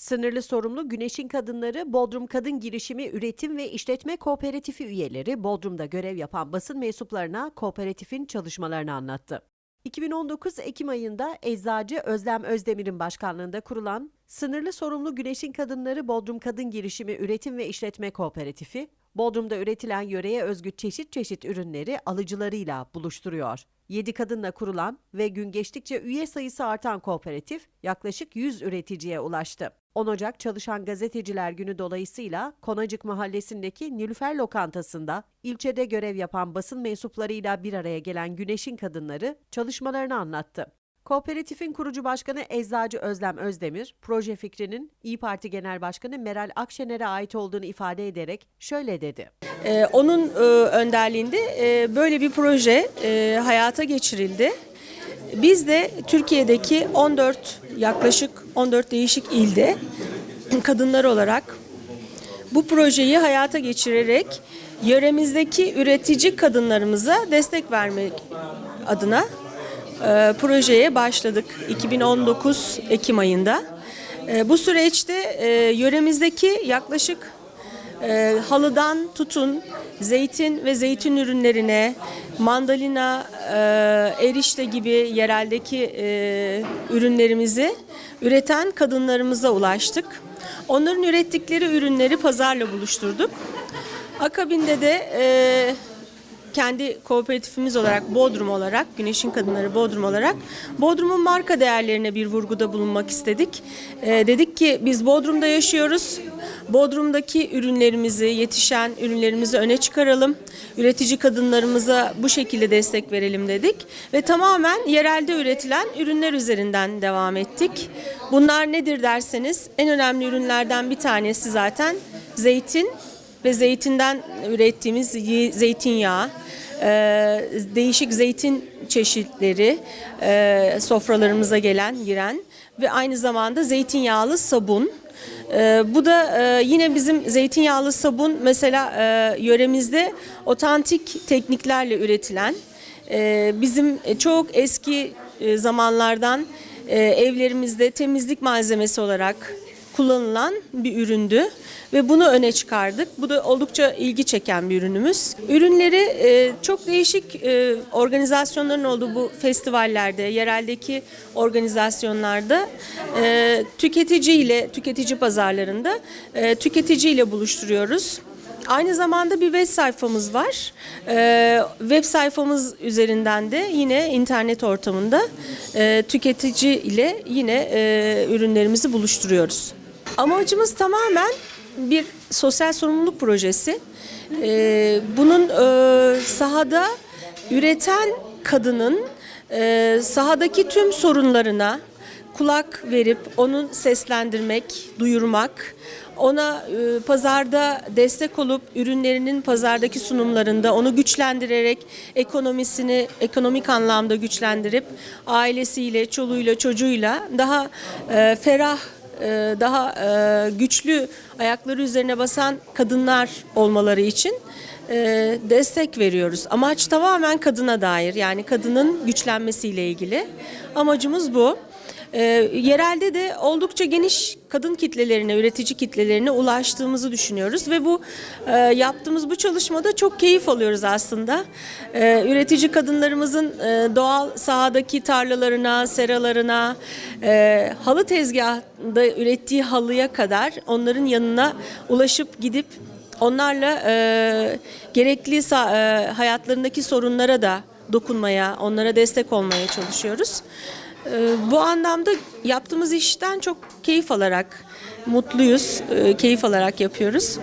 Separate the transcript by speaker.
Speaker 1: Sınırlı sorumlu Güneşin Kadınları Bodrum Kadın Girişimi Üretim ve İşletme Kooperatifi üyeleri Bodrum'da görev yapan basın mensuplarına kooperatifin çalışmalarını anlattı. 2019 Ekim ayında Eczacı Özlem Özdemir'in başkanlığında kurulan Sınırlı Sorumlu Güneşin Kadınları Bodrum Kadın Girişimi Üretim ve İşletme Kooperatifi, Bodrum'da üretilen yöreye özgü çeşit çeşit ürünleri alıcılarıyla buluşturuyor. 7 kadınla kurulan ve gün geçtikçe üye sayısı artan kooperatif yaklaşık 100 üreticiye ulaştı. 10 Ocak Çalışan Gazeteciler Günü dolayısıyla Konacık Mahallesi'ndeki Nilüfer Lokantası'nda ilçede görev yapan basın mensuplarıyla bir araya gelen Güneş'in kadınları çalışmalarını anlattı. Kooperatifin kurucu başkanı Eczacı Özlem Özdemir, proje fikrinin İyi Parti Genel Başkanı Meral Akşener'e ait olduğunu ifade ederek şöyle dedi.
Speaker 2: Ee, onun e, önderliğinde e, böyle bir proje e, hayata geçirildi. Biz de Türkiye'deki 14 yaklaşık 14 değişik ilde kadınlar olarak bu projeyi hayata geçirerek yöremizdeki üretici kadınlarımıza destek vermek adına e, projeye başladık 2019 Ekim ayında. E, bu süreçte e, yöremizdeki yaklaşık e, halıdan tutun zeytin ve zeytin ürünlerine, mandalina, e, erişte gibi yereldeki e, ürünlerimizi üreten kadınlarımıza ulaştık. Onların ürettikleri ürünleri pazarla buluşturduk. Akabinde de e, kendi kooperatifimiz olarak Bodrum olarak, Güneşin Kadınları Bodrum olarak Bodrum'un marka değerlerine bir vurguda bulunmak istedik. Ee, dedik ki biz Bodrum'da yaşıyoruz. Bodrum'daki ürünlerimizi, yetişen ürünlerimizi öne çıkaralım. Üretici kadınlarımıza bu şekilde destek verelim dedik. Ve tamamen yerelde üretilen ürünler üzerinden devam ettik. Bunlar nedir derseniz en önemli ürünlerden bir tanesi zaten zeytin ve zeytinden ürettiğimiz zeytinyağı, e, değişik zeytin çeşitleri e, sofralarımıza gelen, giren ve aynı zamanda zeytinyağlı sabun. E, bu da e, yine bizim zeytinyağlı sabun mesela e, yöremizde otantik tekniklerle üretilen, e, bizim çok eski e, zamanlardan e, evlerimizde temizlik malzemesi olarak kullanılan bir üründü ve bunu öne çıkardık. Bu da oldukça ilgi çeken bir ürünümüz. Ürünleri e, çok değişik e, organizasyonların olduğu bu festivallerde, yereldeki organizasyonlarda e, tüketici ile tüketici pazarlarında e, tüketici ile buluşturuyoruz. Aynı zamanda bir web sayfamız var. Ee, web sayfamız üzerinden de yine internet ortamında e, tüketici ile yine e, ürünlerimizi buluşturuyoruz. Amacımız tamamen bir sosyal sorumluluk projesi. Ee, bunun e, sahada üreten kadının e, sahadaki tüm sorunlarına kulak verip onu seslendirmek, duyurmak, ona e, pazarda destek olup ürünlerinin pazardaki sunumlarında onu güçlendirerek ekonomisini ekonomik anlamda güçlendirip ailesiyle, çoluğuyla, çocuğuyla daha e, ferah daha e, güçlü ayakları üzerine basan kadınlar olmaları için e, destek veriyoruz. Amaç tamamen kadına dair yani kadının güçlenmesiyle ilgili. Amacımız bu. E, yerelde de oldukça geniş kadın kitlelerine, üretici kitlelerine ulaştığımızı düşünüyoruz ve bu e, yaptığımız bu çalışmada çok keyif alıyoruz aslında. E, üretici kadınlarımızın e, doğal sahadaki tarlalarına, seralarına, e, halı tezgahında ürettiği halıya kadar onların yanına ulaşıp gidip onlarla e, gerekli e, hayatlarındaki sorunlara da dokunmaya, onlara destek olmaya çalışıyoruz. Ee, Bu anlamda yaptığımız işten çok keyif alarak mutluyuz, e, keyif alarak yapıyoruz.